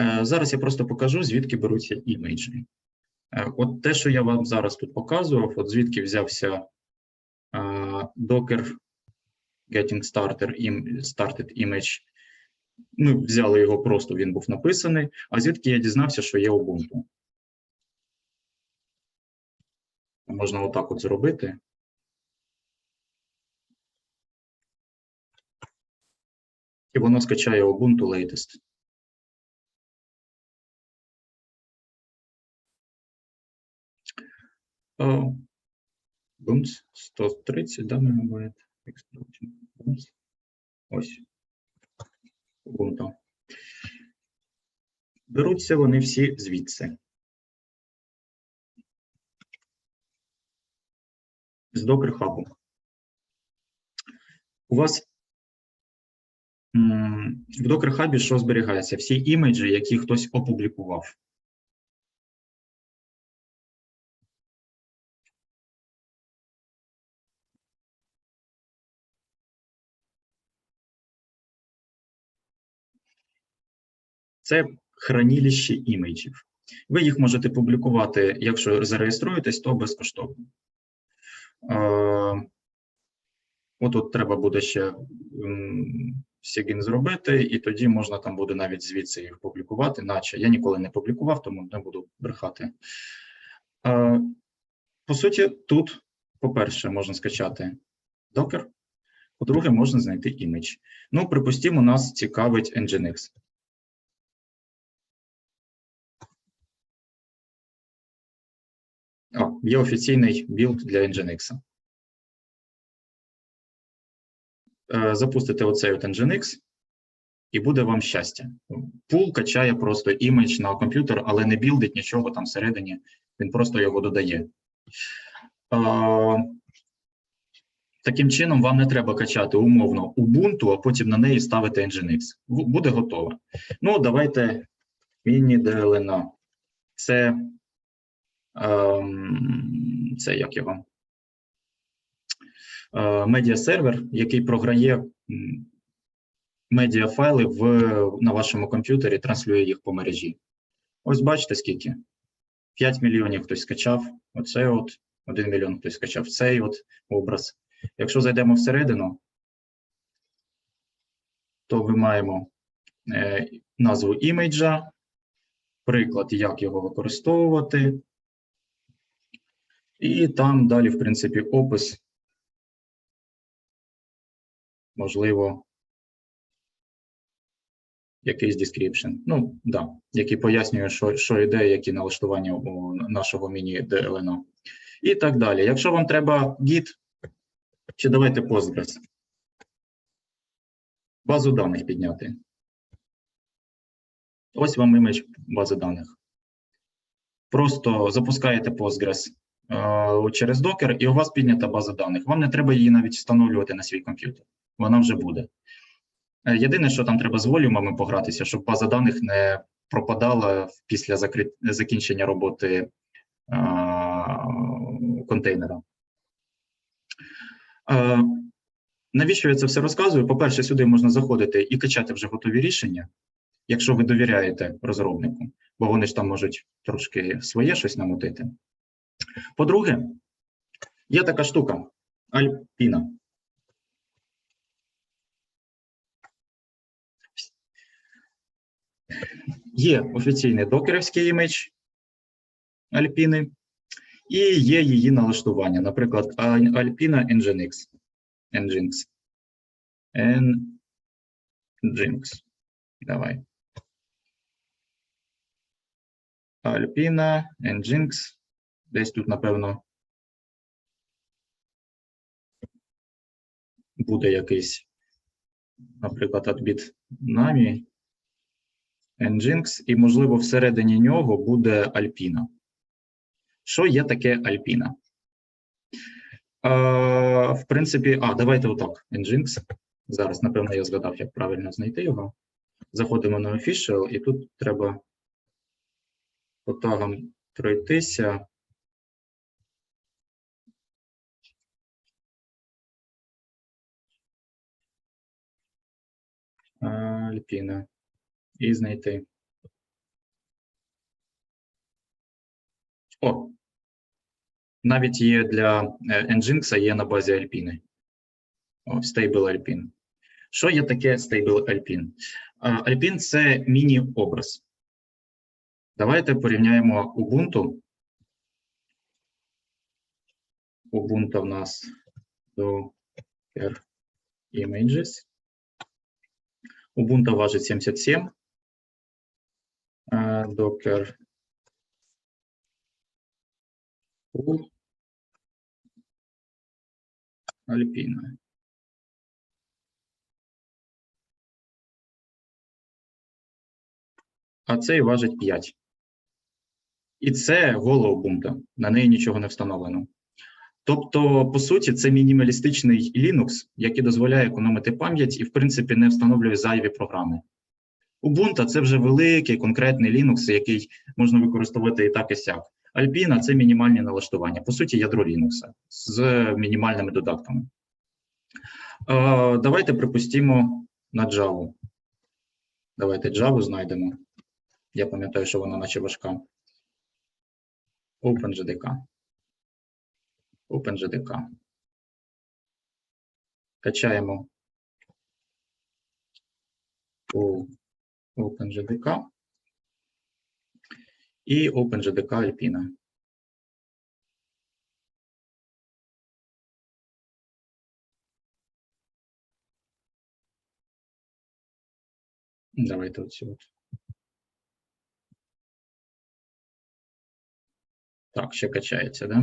Е, Зараз я просто покажу, звідки беруться імейджі. Е, От те, що я вам зараз тут показував, от звідки взявся е, Docker Getting Starter, Started Image. Ми взяли його просто, він був написаний. А звідки я дізнався, що є Ubuntu? Можна отак от зробити. І воно скачає Ubuntu Latest. Бумс 130, да, мене буває. Бумс. Ось. Ubuntu. Беруться вони всі звідси. З Docker Hub. У вас в Docker Hub що зберігається? Всі імейджі, які хтось опублікував. Це хранилище імейджів. Ви їх можете публікувати, якщо зареєструєтесь, то безкоштовно. Е, Отут треба буде ще сігін зробити, і тоді можна там буде навіть звідси їх публікувати, наче я ніколи не публікував, тому не буду брехати. По суті, тут, по-перше, можна скачати Docker, по-друге, можна знайти імідж. Ну, припустімо, нас цікавить Nginx. О, є офіційний білд для Nginx. Е, Запустите оцей от Nginx, і буде вам щастя. Пул качає просто імідж на комп'ютер, але не білдить нічого там всередині, він просто його додає. Е, Таким чином, вам не треба качати умовно Ubuntu, а потім на неї ставити Nginx. Буде готово. Ну, давайте міні-DLNA. Це, це як його? Е, медіасервер, який програє медіафайли в, на вашому комп'ютері, транслює їх по мережі. Ось бачите скільки? 5 мільйонів хтось скачав, оце от, 1 мільйон хтось скачав цей от образ. Якщо зайдемо всередину, то ми маємо е, назву імейджа, приклад, як його використовувати, і там далі, в принципі, опис, можливо, якийсь description. Ну, да, який пояснює, що, що йде, які налаштування у нашого міні-DLNO. І так далі. Якщо вам треба Git, чи давайте Postgres. Базу даних підняти. Ось вам імідж бази даних. Просто запускаєте Postgres через Docker, і у вас піднята база даних. Вам не треба її навіть встановлювати на свій комп'ютер. Вона вже буде. Е, Єдине, що там треба з волюмами погратися, щоб база даних не пропадала після закінчення роботи е, контейнера. Е, Навіщо я це все розказую? По-перше, сюди можна заходити і качати вже готові рішення, якщо ви довіряєте розробнику, бо вони ж там можуть трошки своє щось намутити. По-друге, є така штука Альпіна. Є офіційний докерівський імідж Альпіни, і є її налаштування, наприклад, Alpina Nginx. Nginx. Nginx. Давай. Alpina, Nginx. Десь тут, напевно, буде якийсь, наприклад, адбіт намі. Nginx, і, можливо, всередині нього буде Alpina. Що є таке Alpina? Е, в принципі, а, давайте отак. Nginx. Зараз, напевно, я згадав, як правильно знайти його. Заходимо на Official, і тут треба по тагам пройтися. Альпіна і знайти. О, навіть є для е, Nginx, є на базі Альпіни. О, Stable Alpine. Що є таке Stable Alpine? Alpine – це міні-образ. Давайте порівняємо Ubuntu. Ubuntu в нас до images. Ubuntu важить 77. А, Docker Full Alpine. А цей важить 5. І це гола Ubuntu, на неї нічого не встановлено. Тобто, по суті, це мінімалістичний Linux, який дозволяє економити пам'ять і, в принципі, не встановлює зайві програми. Ubuntu – це вже великий конкретний Linux, який можна використовувати і так, і сяк. Alpina – це мінімальні налаштування, по суті, ядро Linux з мінімальними додатками. Давайте припустимо на Java. Давайте Java знайдемо. Я пам'ятаю, що вона наче важка. OpenJDK. OpenJDK. Качаємо у OpenJDK і OpenJDK Alpina. Давайте оцю от. Так, ще качається, да?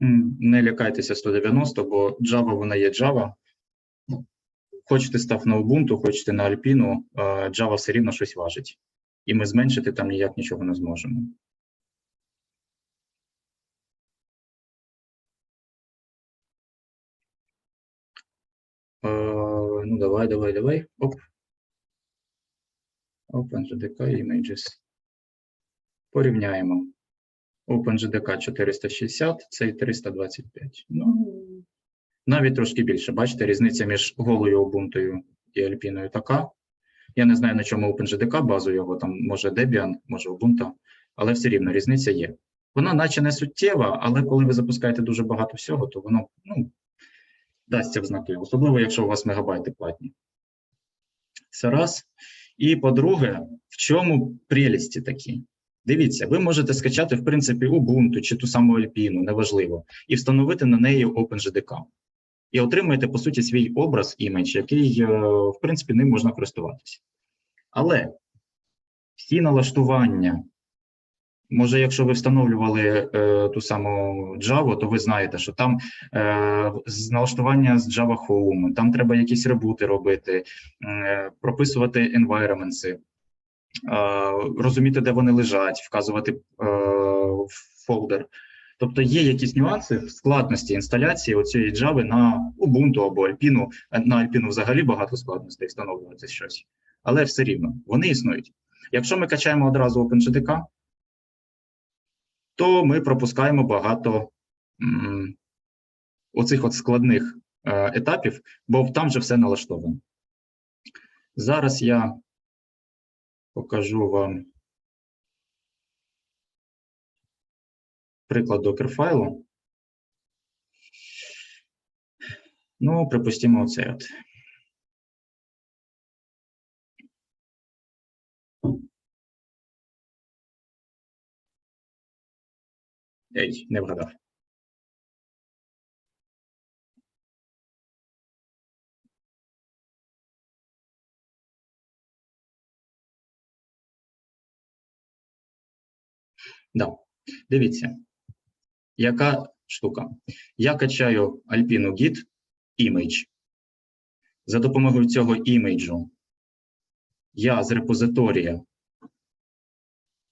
Не лякайтеся 190, бо Java вона є Java. Хочете став на Ubuntu, хочете на Alpine, е, Java все рівно щось важить. І ми зменшити там ніяк нічого не зможемо. Ну, давай, давай, давай. Оп. OpenJDK Images. Порівняємо. OpenJDK 460, цей 325. Ну, навіть трошки більше. Бачите, різниця між голою Ubuntu і Alpine така. Я не знаю, на чому OpenJDK базу його, там може Debian, може Ubuntu, але все рівно різниця є. Вона наче не суттєва, але коли ви запускаєте дуже багато всього, то воно ну, дасться в знаки, особливо, якщо у вас мегабайти платні. Це раз. І по-друге, в чому прелісті такі? Дивіться, ви можете скачати, в принципі, Ubuntu чи ту саму Alpine, неважливо, і встановити на неї OpenJDK. І отримаєте, по суті, свій образ, імідж, який, е, в принципі, ним можна користуватися. Але всі налаштування, може, якщо ви встановлювали е, ту саму Java, то ви знаєте, що там е, налаштування з Java Home, там треба якісь ребути робити, е, прописувати environments, розуміти, де вони лежать, вказувати е, фолдер. Тобто є якісь нюанси в складності інсталяції оцієї Java на Ubuntu або Alpine. На Alpine взагалі багато складностей встановлювати щось, але все рівно вони існують. Якщо ми качаємо одразу OpenJDK, то ми пропускаємо багато оцих от складних е, етапів, бо там же все налаштовано. Зараз я покажу вам приклад докер-файлу. Ну, припустимо, оцей от. Ей, не вгадав. Да. Дивіться, яка штука? Я качаю Alpine Git image. За допомогою цього імейджу я з репозиторія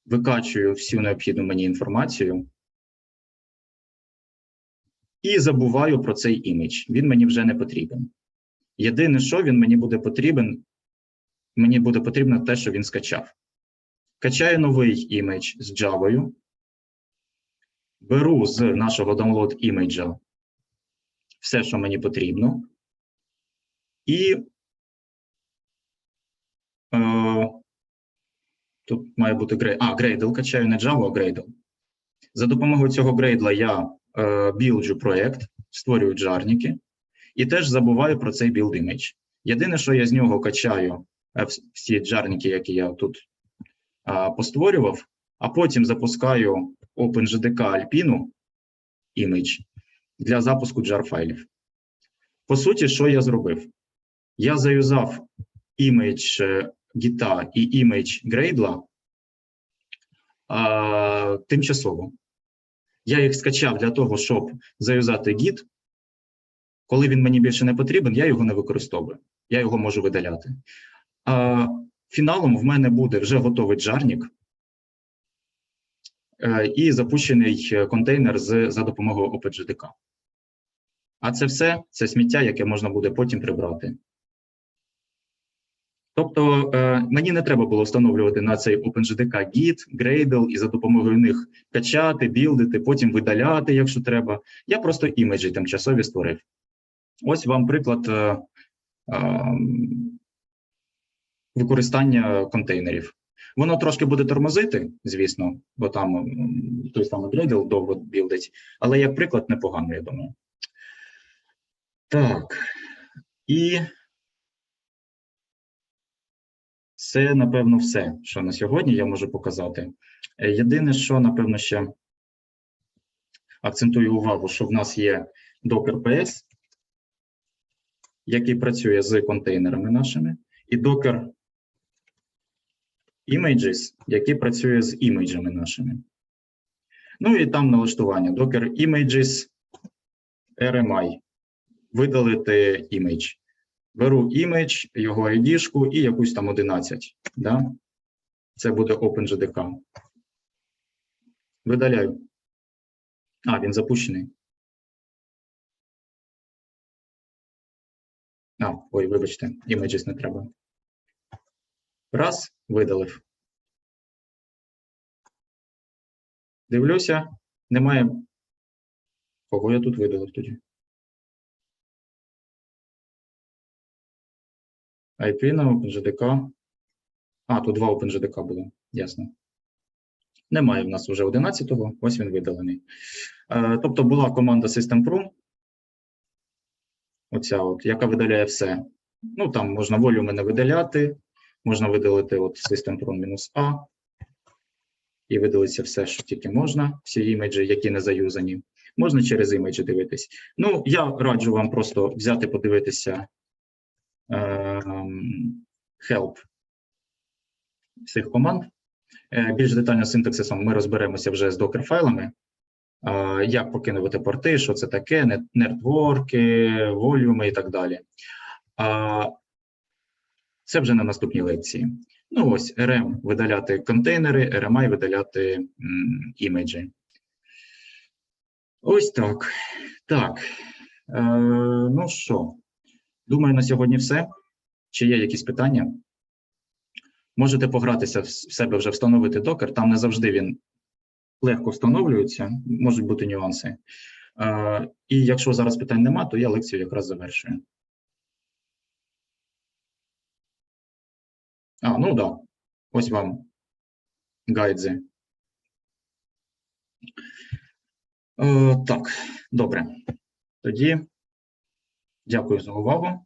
викачую всю необхідну мені інформацію і забуваю про цей імідж. Він мені вже не потрібен. Єдине, що він мені буде потрібен, мені буде потрібно те, що він скачав. Качаю новий імідж з Java, беру з нашого download іміджа все, що мені потрібно, і е, тут має бути Gradle. А, Gradle качаю не Java, а Gradle. За допомогою цього Gradle я е, білджу проєкт, створюю джарники і теж забуваю про цей build image. Єдине, що я з нього качаю е, всі джарники, які я тут постворював, а потім запускаю OpenJDK Alpine image для запуску jar файлів. По суті, що я зробив? Я заюзав імідж е, Git і імідж Gradle а, тимчасово. Я їх скачав для того, щоб заюзати Git. Коли він мені більше не потрібен, я його не використовую. Я його можу видаляти. А, фіналом в мене буде вже готовий джарник е, і запущений е, контейнер з, за допомогою OpenJDK. А це все це сміття, яке можна буде потім прибрати. Тобто е, мені не треба було встановлювати на цей OpenJDK Git, Gradle і за допомогою них качати, білдити, потім видаляти, якщо треба. Я просто імеджі тимчасові створив. Ось вам приклад використання контейнерів. Воно трошки буде тормозити, звісно, бо там той самий Gradle довго білдить, але як приклад непогано, я думаю. Так. І це, напевно, все, що на сьогодні я можу показати. Е, Єдине, що, напевно, ще акцентую увагу, що в нас є Docker PS, який працює з контейнерами нашими, і Docker Images, який працює з імейджами нашими. Ну і там налаштування Docker Images RMI. Видалити імідж. Беру імідж, його ID-шку і якусь там 11. Да? Це буде OpenJDK. Видаляю. А, він запущений. А, ой, вибачте, images не треба. Раз, видалив. Дивлюся, немає. Кого я тут видалив тоді? IP на OpenJDK. А, тут два OpenJDK було, ясно. Немає в нас вже 11-го, ось він видалений. Е, тобто була команда System.Pro, оця от, яка видаляє все. Ну, там можна волюми не видаляти, можна видалити от System.Pro-A, і видалиться все, що тільки можна, всі імеджі, які не заюзані. Можна через імеджі дивитись. Ну, я раджу вам просто взяти, подивитися ем, help цих команд. Е, Більш детально з синтаксисом ми розберемося вже з докер-файлами. Е, Як покинувати порти, що це таке, нетворки, волюми і так далі. А, Це вже на наступній лекції. Ну ось RM видаляти контейнери, RMI видаляти м, імеджі. Ось так. Так. Е, ну що, думаю, на сьогодні все. Чи є якісь питання? Можете погратися в себе вже встановити докер. Там не завжди він легко встановлюється, можуть бути нюанси. Е, і якщо зараз питань нема, то я лекцію якраз завершую. А, ну. Да. Ось вам гайдзи. Е, так, добре. Тоді дякую за увагу.